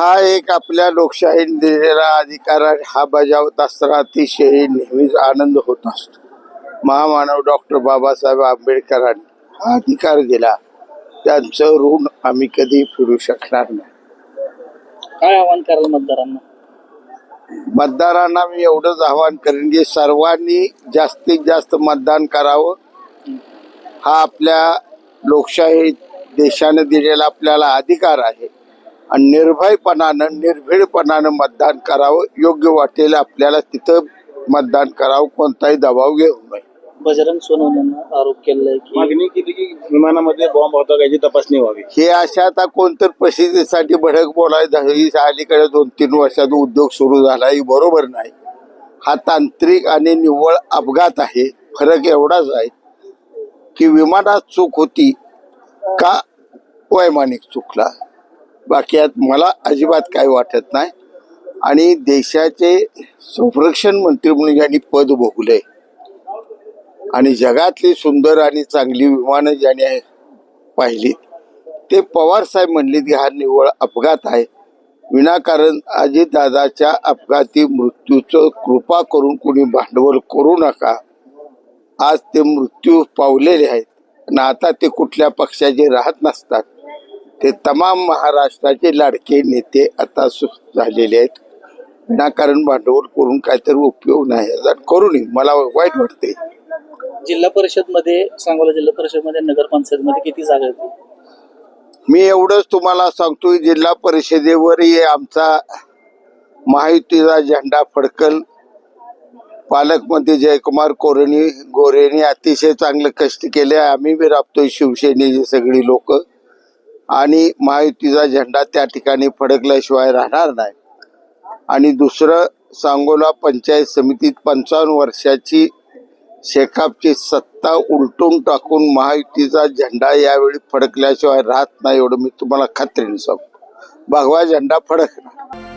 हा एक आपल्या लोकशाहीने दिलेला अधिकार. हा बजावत असताना अतिशय नेहमीच आनंद होत असतो. महामानव डॉक्टर बाबासाहेब आंबेडकरांनी हा अधिकार दिला. त्यांचं ऋण आम्ही कधी फिरू शकणार नाही. काय आव्हान कराल मतदारांना? मतदारांना मी एवढंच आवाहन करेन की सर्वांनी जास्तीत जास्त मतदान करावं. हा आपल्या लोकशाही देशाने दिलेला आपल्याला अधिकार आहे. आणि निर्भयपणानं निर्भीडपणानं मतदान करावं योग्य वाटेल आपल्याला तिथं मतदान करावं कोणताही दबाव घेऊ नये. बजरंग सोनवणेंना आरोप केलाय की मागणी केली की विमानामध्ये बॉम्ब होता का याची तपासणी व्हावी? हे अशा आता कोणतर प्रसिद्धीसाठी भडक बोलायचं ही अलीकडे दोन तीन वर्षात उद्योग सुरू झाला ही बरोबर नाही. हा तांत्रिक आणि निव्वळ अपघात आहे. फरक एवढाच आहे की विमानात चूक होती का वैमानिक चुकला? बाकी यात मला अजिबात काही वाटत नाही. आणि देशाचे संरक्षण मंत्री म्हणून ज्यांनी पद भोगले आणि जगातली सुंदर आणि चांगली विमानं ज्याने पाहिली ते पवार साहेब म्हणले की हा निव्वळ अपघात आहे. विनाकारण अजितदादाच्या अपघाती मृत्यूचं कृपा करून कोणी भांडवल करू नका. आज ते मृत्यू पावलेले आहेत. आणि आता ते कुठल्या पक्षाचे राहत नसतात. ते तमाम महाराष्ट्राचे लाडके नेते आता सु- झालेले आहेत. विनाकारण भांडवल करून काहीतरी उपयोग नाही. आणि करू नये. मला वाईट वाटते जिल्हा परिषदमध्ये सांगोला जिल्हा परिषदमध्ये नगरपंचायत मध्ये किती जागा मी एवढंच तुम्हाला सांगतो जिल्हा परिषदेवरही आमचा महायुतीचा झेंडा फडकल. पालकमंत्री जयकुमार कोरेनी गोरेनी अतिशय चांगलं कष्ट केले. आम्ही बी राबतोय शिवसेनेची सगळी लोक. आणि महायुतीचा झेंडा त्या ठिकाणी फडकल्याशिवाय राहणार नाही. आणि दुसरं सांगोला पंचायत समितीत पंचावन्न वर्षाची शेकापची सत्ता उलटून टाकून महायुतीचा झेंडा यावेळी फडकल्याशिवाय राहत नाही एवढं मी तुम्हाला खात्रीने सांगतो. भगवा झेंडा फडकणार.